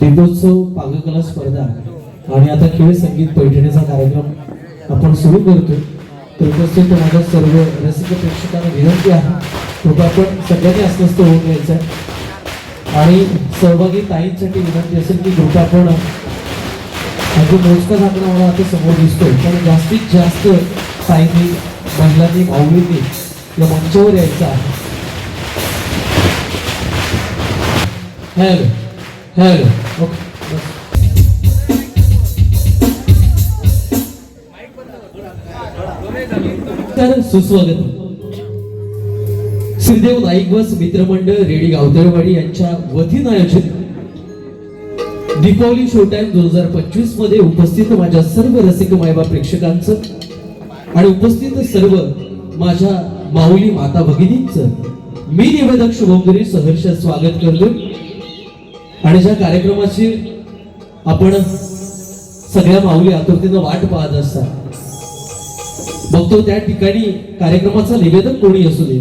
दीपोत्सव पाककला स्पर्धा आणि आता खेळ संगीत पैठणीचा कार्यक्रम आपण सुरू करतो तर उपस्थित माझ्या सर्व रसिक प्रेक्षकांना विनंती आहे. तो आपण सगळ्यांनी अस्वस्थ होऊन घ्यायचं आहे आणि सहभागी ताईंसाठी विनंती असेल की कृपा आपण अगदी मोजका दाखला मला आता समोर दिसतोय. पण जास्तीत जास्त ताईंनी महिलांनी माऊलींनी या मंचावर यायचं आहे. हॅलो. तर सुस्वागत. श्रीदेव नाईकवस मित्रमंडळ रेडी गावतळवाडी यांच्या वतीनं आयोजित. दीपावली शो टाइम दोन हजार पंचवीसमध्ये उपस्थित माझ्या सर्व रसिक मायबा प्रेक्षकांचं आणि उपस्थित सर्व माझ्या माऊली माता भगिनींचं मी निवेदक शुभमगिरी सहर्ष स्वागत करतो आणि ज्या कार्यक्रमाची आपण सगळ्या माऊली आतुरतेनं वाट पाहत असतात बघतो त्या ठिकाणी कार्यक्रमाचा निवेदन कोणी असू दे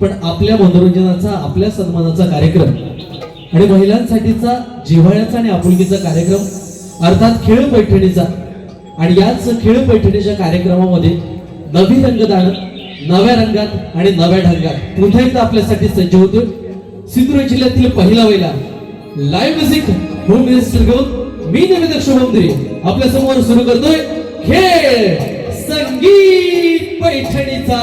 पण आपल्या मनोरंजनाचा आपल्या सन्मानाचा कार्यक्रम आणि महिलांसाठीचा जिव्हाळ्याचा आणि आपुलकीचा कार्यक्रम अर्थात खेळ पैठणीचा आणि याच खेळ पैठणीच्या कार्यक्रमामध्ये नवी रंगदान नव्या रंगात आणि नव्या ढंगात. पुन्हा एकदा आपल्यासाठी सज्ज होते सिंधुदुर्ग जिल्ह्यातील पहिला वेळेला लाईव्ह म्युझिक होम मिनिस्टर घेऊन मी निवेदक शुभमगिरी आपल्यासमोर सुरू करतोय. खेळ संगीत पैठणीचा.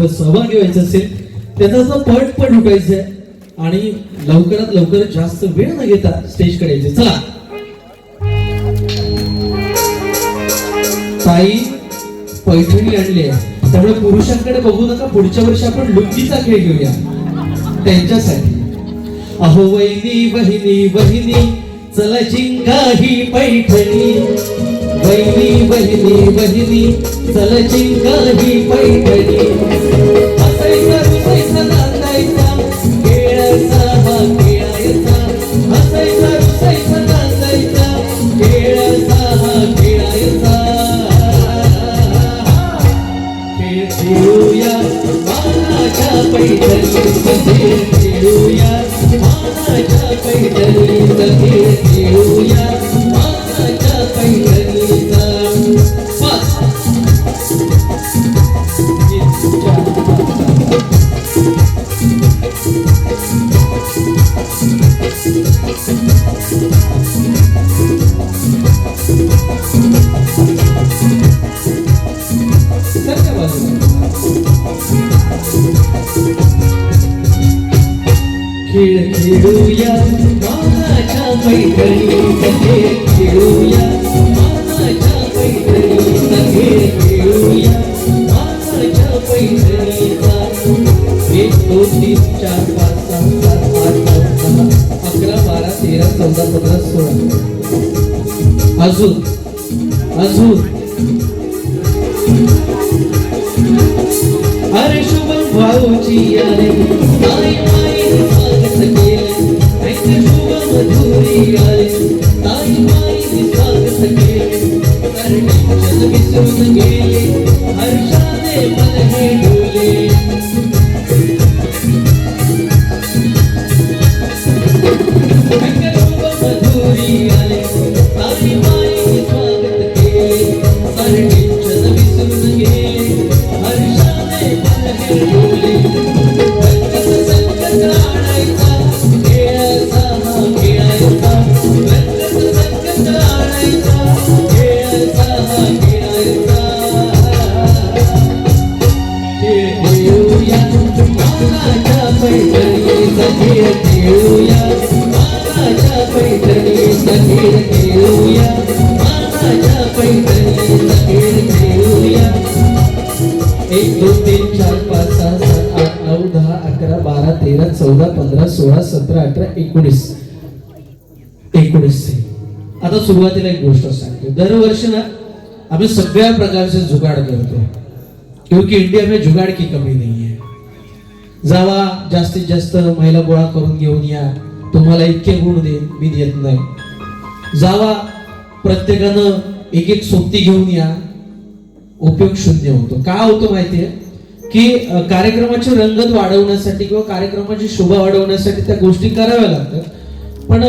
सोबत सहभागी व्हायचं असेल त्याचा जो पट पट आहे आणि लवकरात लवकर जास्त वेळ न घेता स्टेजकडे यायचे. चला. ताई पैठणी आणली आहे. त्यामुळे पुरुषांकडे बघू नका पुढच्या वर्षी आपण लुंगीचा खेळ घेऊया. त्यांच्यासाठी. अहो वहिनी बहिणी बहिणी चला जिंका ही पैठणी. बहिणी बहिणी बहिणी चल जिंका ही पैठणी. हसायचा रुसायचा नांदायचा खेळायचा हा खेळायचा. हसायचा रुसायचा नांदायचा खेळायचा हा खेळायचा. खेळ खेळूया मानाच्या खेळूया मानाच्या खेळूया अजून अरे शुभम भाऊची आले ताई माईने एकोणीस. एकोणीस आता सुरुवातीला एक गोष्ट सांगतो. दरवर्षी ना आम्ही सगळ्या प्रकारचे जुगाड करतो. क्योंकि इंडिया में जुगाड़ की कमी नाही आहे जावा जास्तीत जास्त महिला गोळा करून घेऊन या. तुम्हाला इतके गुण देईन मी देत नाही. जावा प्रत्येकानं एक एक सोबती घेऊन या. उपयोग शून्य होतो. का होतो माहितीये? की कार्यक्रमाची रंगत वाढवण्यासाठी किंवा कार्यक्रमाची शोभा वाढवण्यासाठी त्या गोष्टी कराव्या लागतात. पण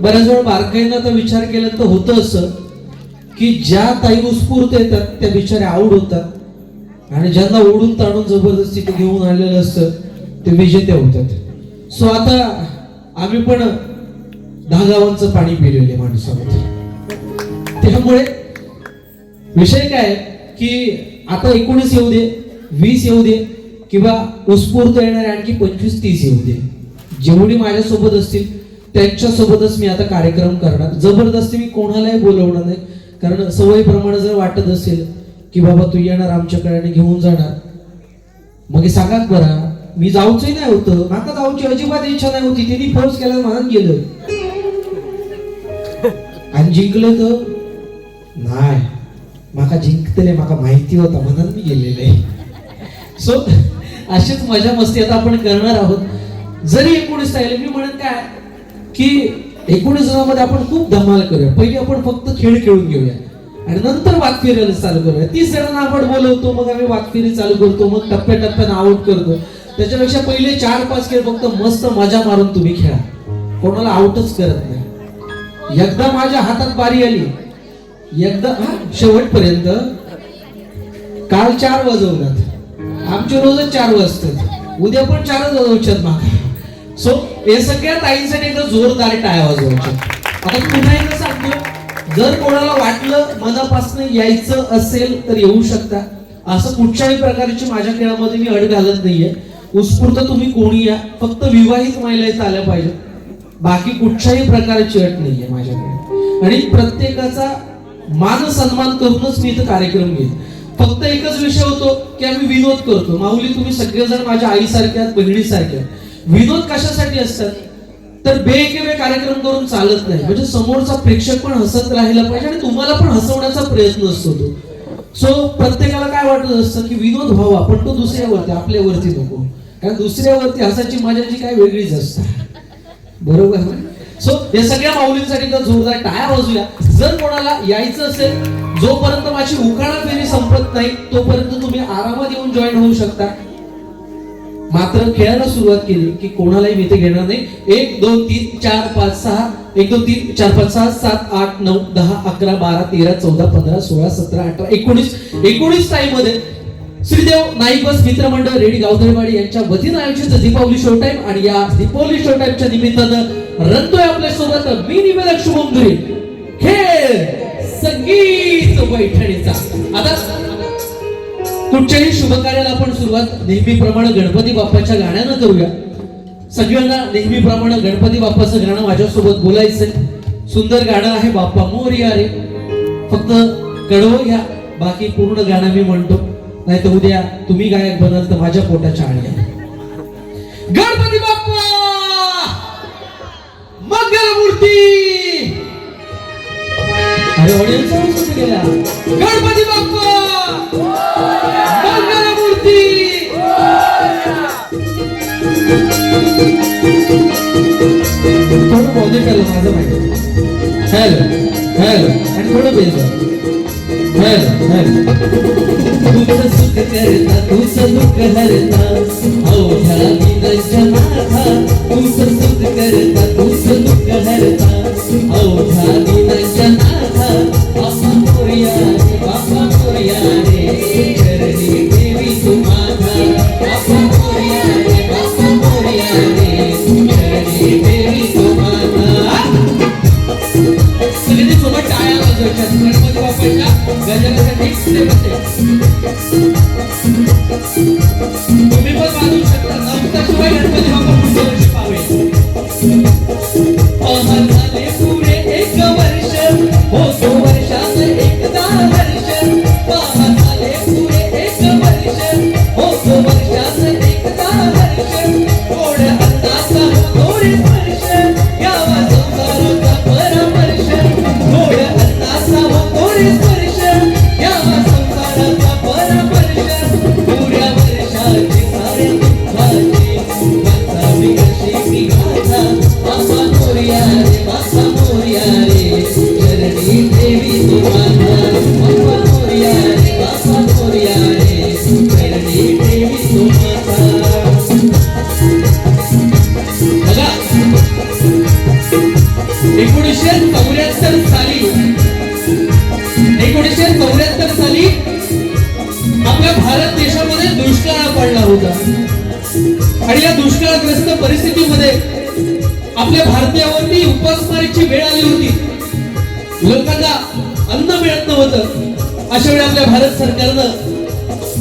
बऱ्याच वेळा बारकाईनं आता विचार केला तर होतं असं की ज्या ताई उत्स्फूर्त येतात त्या बिचाऱ्या आऊट होतात. आणि ज्यांना ओढून ताणून जबरदस्ती ते घेऊन आलेलं असतं ते विजेते होतात. सो आता आम्ही पण दहा गावांचं पाणी पिलेले माणसामध्ये. त्यामुळे विषय काय की आता एकोणीस येऊ दे वीस येऊ दे किंवा उत्स्फूर्त येणारे आणखी पंचवीस तीस येऊ दे. जेवढी माझ्यासोबत असतील त्यांच्यासोबतच मी आता कार्यक्रम करणार. जबरदस्ती मी कोणालाही बोलवणार नाही. कारण सवयीप्रमाणे जर वाटत असेल की बाबा तू येणार आमच्याकडे आणि घेऊन जाणार. मग सांगा बरा मी जाऊचही नाही होतं. माका जाऊची अजिबात इच्छा नाही होती. त्यांनी फोर्स केला म्हणून गेलं. आणि जिंकलं तर? नाही. माका जिंकतले माका माहिती होता म्हणून मी गेलेले सो अशीच मजा मस्ती आता आपण करणार आहोत. जरी एकोणीस राहिले मी म्हणत काय की एकोणीस जणांमध्ये आपण खूप धमाल करूया. पहिले आपण फक्त खेळ खेळून घेऊया. आणि नंतर वाकफिरायला चालू करूया. तीस जणांना आपण बोलवतो मग आम्ही वाकफिरी चालू करतो मग टप्प्याटप्प्यानं आउट करतो. त्याच्यापेक्षा पहिले चार पाच खेळ फक्त मस्त मजा मारून तुम्ही खेळा. कोणाला आउटच करत नाही. एकदा माझ्या हातात बारी आली. एकदा हा, शेवटपर्यंत. काल चार वाजवल्यात आमचे रोजच चार वाजतात उद्या पण चारच वाजवच्यात मागा. सो हे सगळ्या ताईंसाठी एकदा जोरदार टाळ्या वाजवायच्या. आता पुन्हा एकदा सांगतो जर कोणाला वाटलं मनापासून यायचं असेल तर येऊ शकता. असं कुठच्याही प्रकारची माझ्या खेळामध्ये मी अड घालत नाहीये. उत्स्फूर्त तुम्ही कोणी या फक्त विवाहित महिला आल्या पाहिजेत. बाकी कुठच्याही प्रकारची अट नाहीये माझ्याकडे. आणि प्रत्येकाचा मान सन्मान करूनच मी इथं कार्यक्रम घेईन. फक्त एकच विषय होतो की आम्ही विनोद करतो. माऊली तुम्ही सगळेजण माझ्या आईसारख्या बहिणीसारख्या विनोद कशासाठी असतात? तर बेकेवे कार्यक्रम करून चालत नाही. म्हणजे समोरचा प्रेक्षक पण हसत राहिला पाहिजे आणि तुम्हाला पण हसवण्याचा प्रयत्न असतो तो. सो प्रत्येकाला काय वाटत असतं की विनोद व्हावा पण तो दुसऱ्यावरती आपल्यावरती नको. कारण दुसऱ्यावरती हसायची मजा जी काय वेगळीच असते. बरोबर सो या सगळ्या माऊलींसाठी तर जोरदार टाळ्या वाजूया. जर कोणाला यायचं असेल जोपर्यंत माझी उकाळा फेरी संपत नाही तोपर्यंत तुम्ही आरामात येऊन जॉईन होऊ शकता. मात्र खेळायला सुरुवात केली की कोणालाही मी इथे घेणार नाही. एक दोन तीन चार पाच सहा. एक दोन तीन चार पाच सहा सात आठ नऊ दहा अकरा बारा तेरा चौदा पंधरा सोळा सतरा अठरा एकोणीस. एकोणीस टाइममध्ये श्रीदेव नाईक बस मित्रमंडळ रेडी गावधळवाडी यांच्या वतीनं आयोजित दीपावली शो टाइम आणि या दीपावली शो टाइमच्या निमित्तानं रंगतोय आपल्यासोबत मी निवेदक शुभमधुरी खेळ! संगीत पैठणीचा. आता कुठच्याही शुभ कार्याला आपण सुरुवात नेहमीप्रमाणे गणपती बाप्पाच्या गाण्यानं करूया. सगळ्यांना नेहमीप्रमाणे गणपती बाप्पाचं गाणं माझ्यासोबत बोलायचं सुंदर गाणं आहे बाप्पा मोरिया रे फक्त कडवं घ्या बाकी पूर्ण गाणं मी म्हणतो. नाही तर उद्या तुम्ही गायक बनाल तर माझ्या पोटाच्या आळी गणपती बाप्पा! मंगलमूर्ती! अरे ऑडियन्स कुठे गेला गणपती बाप्पा! मूर्ती थोडं पॉझिट आलं माझं माहिती. Hello hello. आणि थोडं बेल हॅलो हॅलो. तुझं सुख करता तुझं दुःख हरता अवघ्या तुझं सुख करता तुझं दुःख हरता अवघ्या हो, आपल्या भारतीयावरती उपासमारीची वेळ आली होती. लोकांना अन्न मिळत नव्हतं. अशा वेळी आपल्या भारत सरकारनं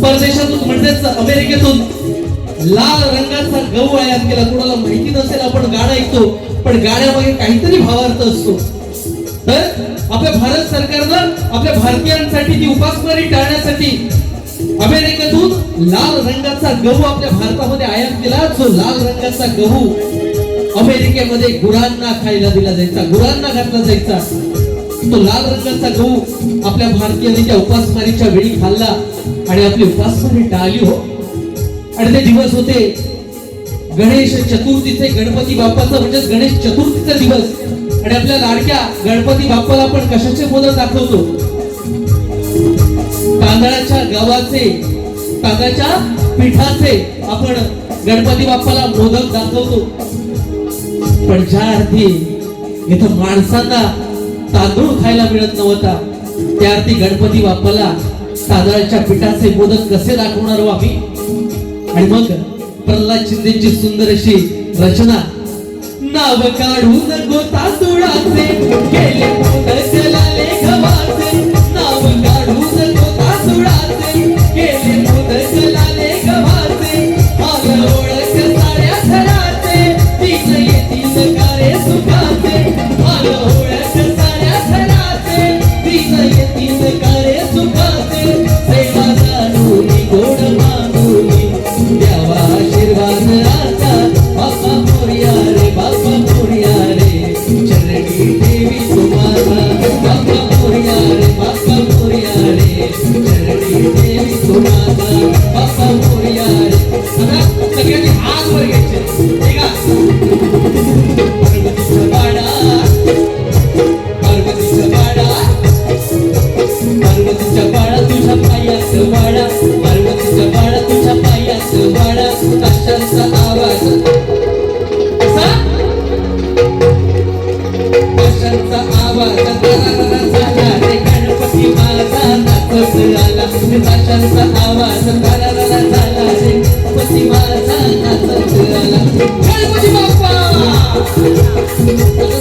परदेशातून म्हणजेच अमेरिकेतून लाल रंगाचा गहू आयात केला. कोणाला माहिती नसेल आपण गाणं ऐकतो. पण गाण्यामागे काहीतरी भावार्थ असतो. तर आपल्या भारत सरकारनं आपल्या भारतीयांसाठी ती उपासमारी टाळण्यासाठी अमेरिकेतून लाल रंगाचा गहू आपल्या भारतामध्ये आयात केला. जो लाल रंगाचा गहू अमेरिकेमध्ये गुरांना खायला दिला जायचा. गुरांना घातला जायचा. तो लाल रंगाचा गहू आपल्या भारतीयांनी त्या उपासमारीच्या वेळी खाल्ला. आणि आपली उपासमारी टाळली हो. आणि ते दिवस होते गणेश चतुर्थीचे गणपती बाप्पाचं म्हणजेच गणेश चतुर्थीचा दिवस. आणि आपल्या लाडक्या गणपती बाप्पाला आपण कशाचे मोदक दाखवतो? तांदळाच्या गव्हाचे तांदळाच्या पिठाचे आपण गणपती बाप्पाला मोदक दाखवतो. पण ज्या अर्थी इथं माणसांना तांदूळ खायला मिळत नव्हता त्या अर्थी गणपती बाप्पाला तांदळाच्या पिठाचे मोदक कसे दाखवणार हो आम्ही? आणि मग प्रल्हाद शिंदेची सुंदर अशी रचना. नाव काढून गो तांदुळाचे गेले मोदक गव्हाचे. नाव काढून गो तांदुळाचे केले मोदक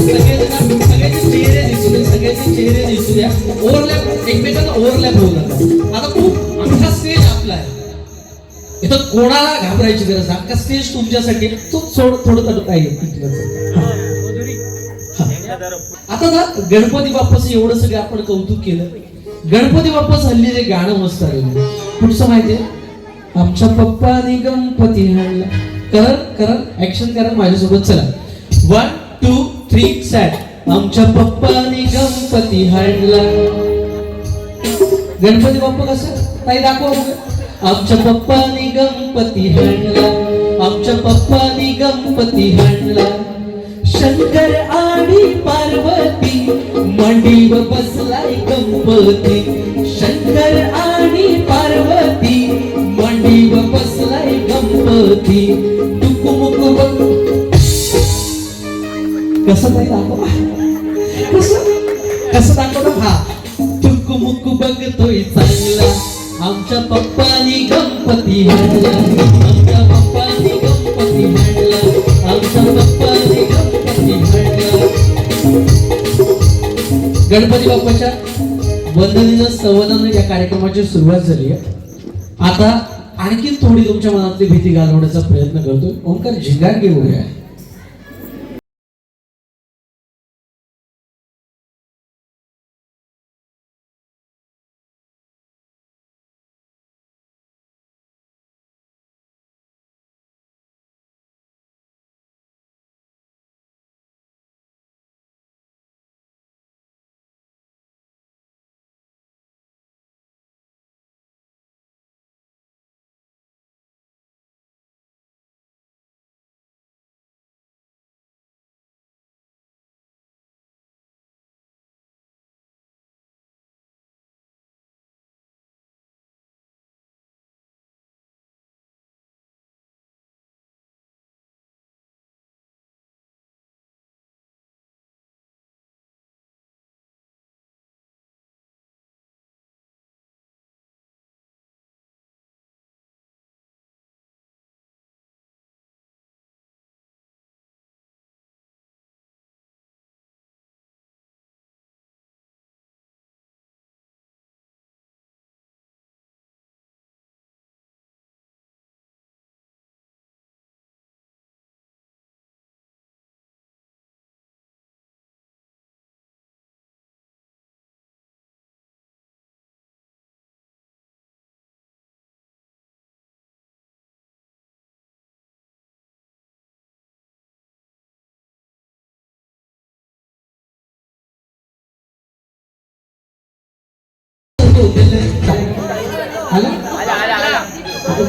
सगळेजण सगळ्यांचे चेहरे दिसू दे सगळ्यांचे चेहरे दिसू द्या ओव्हरलॅप एकमेकांना ओव्हरलॅप होऊ नका आता खूप मोठा स्टेज आपला आहे इथं कोणाला घाबरायची गरज नाही अख्खा स्टेज तुमच्यासाठी तो थोडं थोडं थोडं काय आता ना गणपती बाप्पाचं एवढं सगळं आपण कौतुक केलं. गणपती बाप्पाच हल्ली जे गाणं मस्त आलेलं कुठचं माहितीये आमच्या पप्पाने गणपती आणला. करण करण ऍक्शन करा माझ्यासोबत चला. वन टू थ्री सॅट आमच्या पप्पाने गणपती हाणला गणपती बाप्पा कसं? ताई दाखवा आमच्या पप्पाने गणपती हाणला आमच्या पप्पाने गणपती आणला. शंकर आणि पार्वती मांडीव बसलाय गंपती शंकर आणि पार्वती मांडीव बसलाय गंपती टुकुमुक बघ. कसं नाही दाखव. कसं? कसं दाखवतो हा. टुकुमुक बघतोय चांगला. आमच्या पप्पानी गणपती आमच्या पप्पानी गणपती गणपती बाप्पाच्या वंदनीनं संवदन या कार्यक्रमाची सुरुवात झाली आहे. आता आणखी थोडी तुमच्या मनातली भीती घालवण्याचा प्रयत्न करतोय. ओंकार झिंगार घेऊया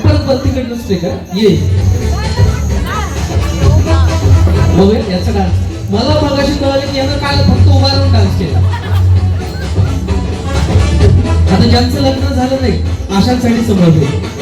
परत ये बघूया याचा डान्स मला मगाशी कळालं की यानं काल फक्त उभा राहून डान्स केला आता ज्यांचं लग्न झालं नाही अशांसाठी समजलं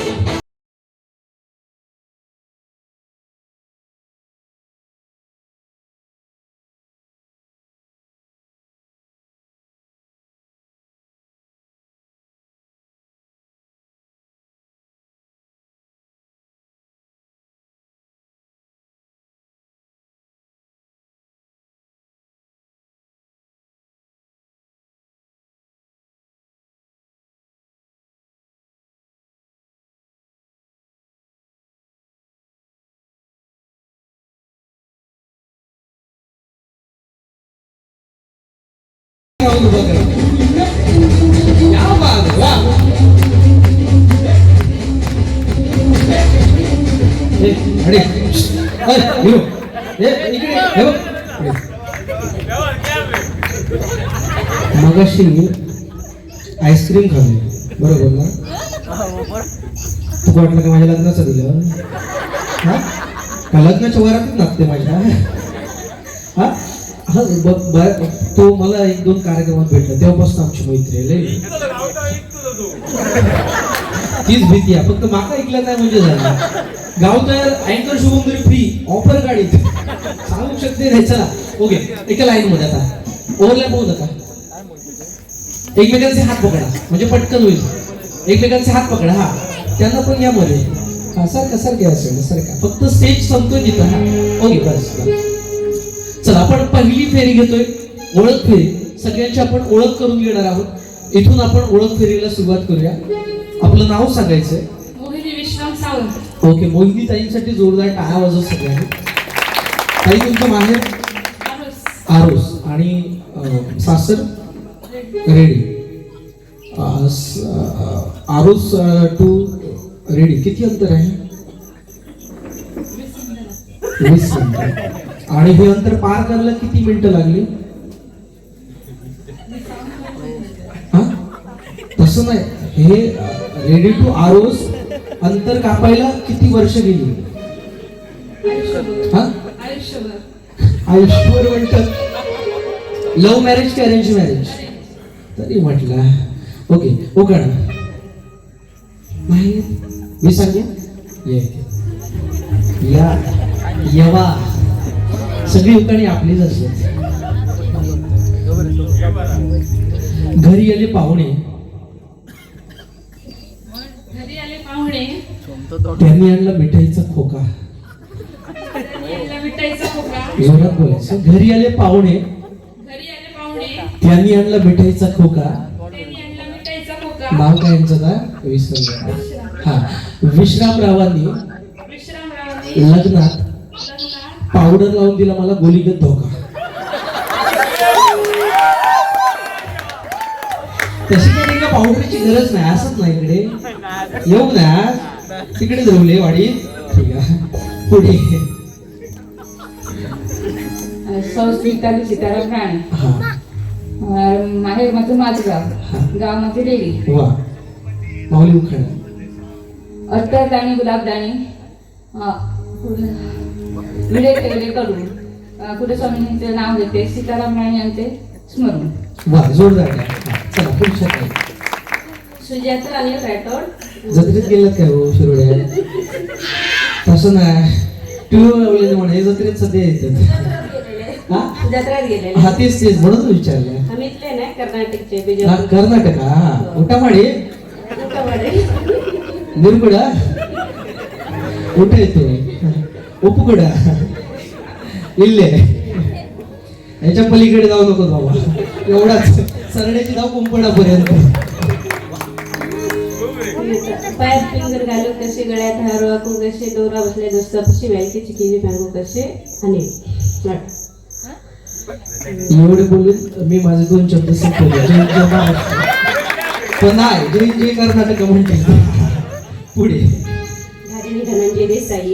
उभं करा. क्या आईस्क्रीम खाल्ली बरोबर ना तू वाटलं का माझ्या लग्नाचं दिलं हा का लग्नाच्या वरातच लागते माझ्या हा हा तो मला एक दोन कार्यक्रमात भेटला. तेव्हापासून आमची मैत्री आहे तीच भीती आहे. फक्त माका ऐकलं नाही म्हणजे झालं. गाव तयार अँकर शुभम फ्री ऑफर गाडीत सांगू शकते नाही चला. ओके एका लाईन मध्ये आता. ओव्हरलॅप होऊ नका एकमेकांचे हात पकडा. म्हणजे पटकन होईल. एकमेकांचे हात पकडा हा. त्यांना पण या मध्ये. हा सारखा सारखे असेल सारखा फक्त स्टेज संपतोय तिथं हा. ओके बस. चला आपण पहिली फेरी घेतोय. ओळख फेरी. सगळ्यांची आपण ओळख करून घेणार आहोत. इथून आपण ओळख फेरीला सुरुवात करूया. आपलं नाव सांगायचंय. मोहिनी विश्राम सावंत. ओके मोहिनी ताईंसाठी जोरदार टाळ्या वाजव सगळ्यांनी. ताई तुमचं माहेर आरोस आणि सासर? रेडी आरोस टू रेडी किती अंतर आहे? वीस आणि हे अंतर पार करायला किती मिनिटं लागली? तसं नाही. हे रेडी टू आरोस अंतर कापायला किती वर्ष गेली? आयुष्यभर हा म्हणतात. लव्ह मॅरेज की अरेंज मॅरेज तरी म्हटलं. ओके ओके मी सांगेन? ये. या. यवा. सगळी उकाणी आपलीच असते. घरी आले पाहुणे. त्यांनी आणला मिठाईचा खोका. जोरात बोलायचं. घरी आले पाहुणे. त्यांनी आणला मिठाईचा खोका. नाव काय यांचं का? विसरलं हा. विश्रामरावांनी लग्नात पावडर लावून दिला मला गोलीगत धोका. तशी काही का पावडरची गरज नाही असत नाही इकडे. येऊ ना. तिकडे जवळे वाडी. ठीक आहे पुढे संस्कृता सीताराम राणे माहेर माझं माझगाव गाव. माझे देवी. वा. माऊली उखाणा अत्तर दाणी गुलाबदाणी विडे ठेवले करून अं, कुठे स्वामींचे नाव घेते सीताराम राणे यांचे स्मरण. वा जोरदार चला पुढच्या सुजाता राठोड. जत्रेत गेलात काय हो शिरोड्या? तसं नाही. टीव्ही लावलेलं म्हणे जत्रेत सध्या येतात. हा? जत्रात हा तेच तेच म्हणून विचारलं. आम्ही इथले नाही कर्नाटकचे हा, कर्नाटक हा. निरगुडा? उठ येतो उपगुडा इल्ले याच्या पलीकडे जाऊ नको बाबा एवढाच सरड्याची धाव कुंपणापर्यंत पायात फिंगर घालू कसे गळ्यात हार वाकू कसे दोरा बसले दोस्त कशी व्यायची चिकिरी भांगू कसे आणि एवढे बोलून मी माझे दोन शब्द संपवले पण नाही जय जय कर्नाटक म्हणते पुढे धनंजय देसाई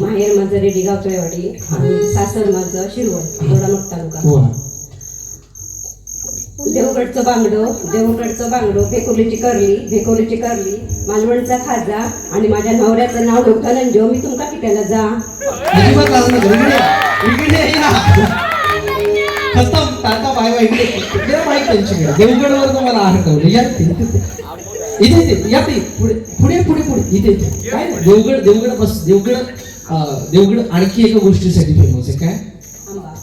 माहेर माझं रेडीगाव चोयवाडी हा. आणि सासर माझं शिरवळ दोडामुख तालुका. वा देवगडचं बांगडो देवगडचं बांगडो भेकोलीची करली भेकोलीची करली. मालवणचा खाजा आणि माझ्या नवऱ्याचं नाव धनंजय मी तुमका किट्याला जा. त्यांच्याकडे देवगडवर तुम्हाला हटवलं या इथे पुढे पुढे पुढे इथे काय देवगड देवगड बस. देवगड देवगड आणखी एका गोष्टीसाठी फेमस आहे. काय?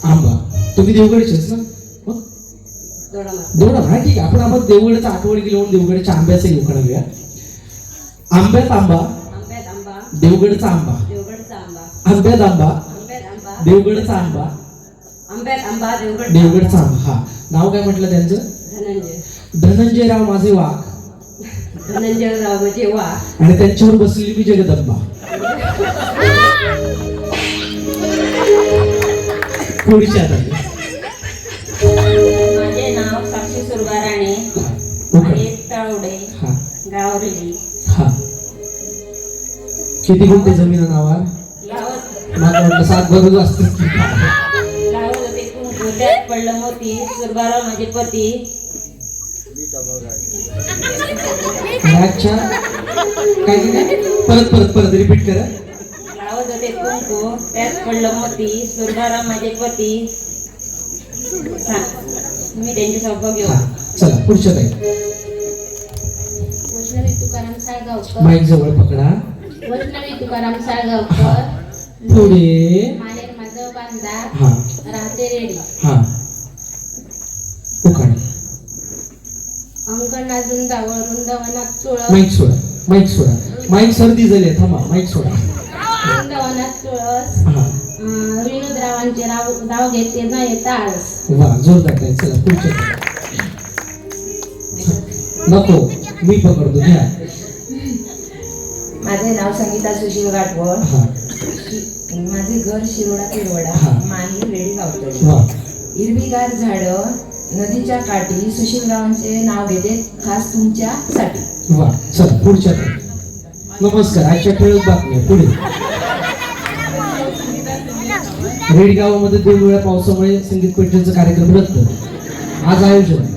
आंबा. तुम्ही देवगडचेच ना? दोन हा ठीक आहे. आपण आपण देवगडचा आठवड गेलो म्हणून देवगडच्या आंब्याचा उखाणा घेऊया. आंब्यात आंबा. देवगडचा आंबा. देवगडचा आंबा. आंब्यात आंबा. देवगडचा आंबा. देवगडचा आंबा. हा. नाव काय म्हटलं त्यांचं? धनंजय. धनंजयराव माझे वाघ. धनंजयराव म्हणजे वा आणि त्यांच्यावर बसलेली मी जगदंबा. माझे नाव साक्षी सुरगाराणे हा, उखाणा. माहेर तळवडे हा. गाव रेडी हा. किती गुंठे जमीन मला वाटलं सात बरोबर. लावत होते. त्यात पडलं मोती. सुरगाराव माझे पती. काय परत परत परत रिपीट करा. त्यात पडलं मोती सुरगाराव माझे पती. मी त्यांचे सौभाग्य घेऊ चला पुढच्या ताई वैष्णवी तुकाराम साळगावकर. माईक जवळ पकडा. वैष्णवी तुकाराम साळगावकर. पुढे. बांधा हा. राहते रेडी. हा. उखाणे अंगणा वृंदावनात तुळस माईक सोडा माईक सोडा. माईक सर्दी झाली थांबा माईक सोडा. तुळस विनोदरावांचे नाव घेते वा जोरदार काय चला पुढच्या नको मी पकडतो घ्या माझे नाव संगीता सुशील गाठवळ हा माझे घर शिरोडा पिरवडा. माही रेडी गावतळी वा हिरवीगार झाडं नदीच्या काठी सुशीलरावांचे नाव घेते खास तुमच्यासाठी वा चला पुढच्या. नमस्कार आजच्या ठळक बातम्या पुढे रेड गावामध्ये दोन वेळा पावसामुळे संगीत पेठेचा कार्यक्रम रद्द आज आयोजन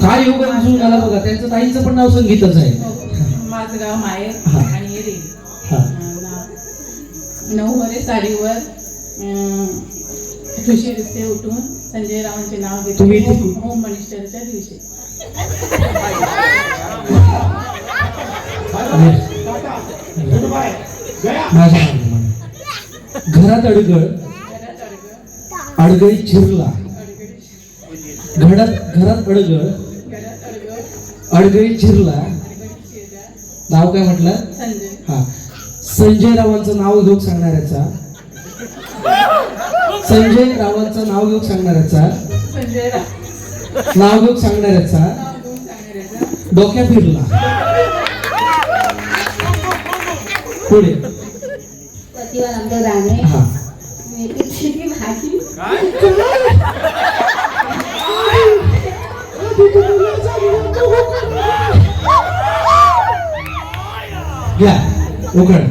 काय योगदान जुळून आला बघा त्यांचं ताईचं पण नाव संगीतच आहे माझं गाव माहेर हा. आणि रे हा नऊमध्ये साडीवर ठुशी दिसते उठून संजय रावांचे नाव घेते तुम्ही इथे- होम मिनिस्टरच्या दिवशी. घरात अडगळ अडगळी चिरला. घरात घरात अडगळ अडगळी चिरला. नाव काय म्हटलं? हा. संजय रावांचं नाव घेऊन सांगणाऱ्याचा. संजय रावांचं नाव घेऊन सांगणाऱ्याचा. नाव घेऊन सांगणाऱ्याचा. डोक्या फिरला. पुढे. प्रतिभानंद राणे हा. मेथीची भाजी घ्या उघड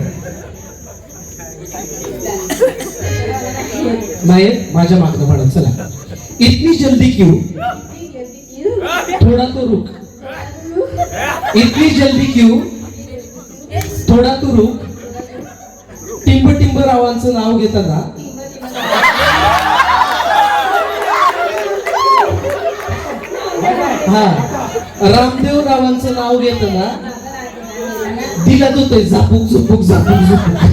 नाही माझ्या मागणं म्हणत चला. इतनी जल्दी क्यों थोड़ा तो रुक. इतनी जल्दी क्यों थोडा तो रुक. टिंब टिंब रावांचं नाव घेताना हा. रामदेव रावांचं नाव घेताना दिला तो ते झापूक झुपूक झापूक झुपूक.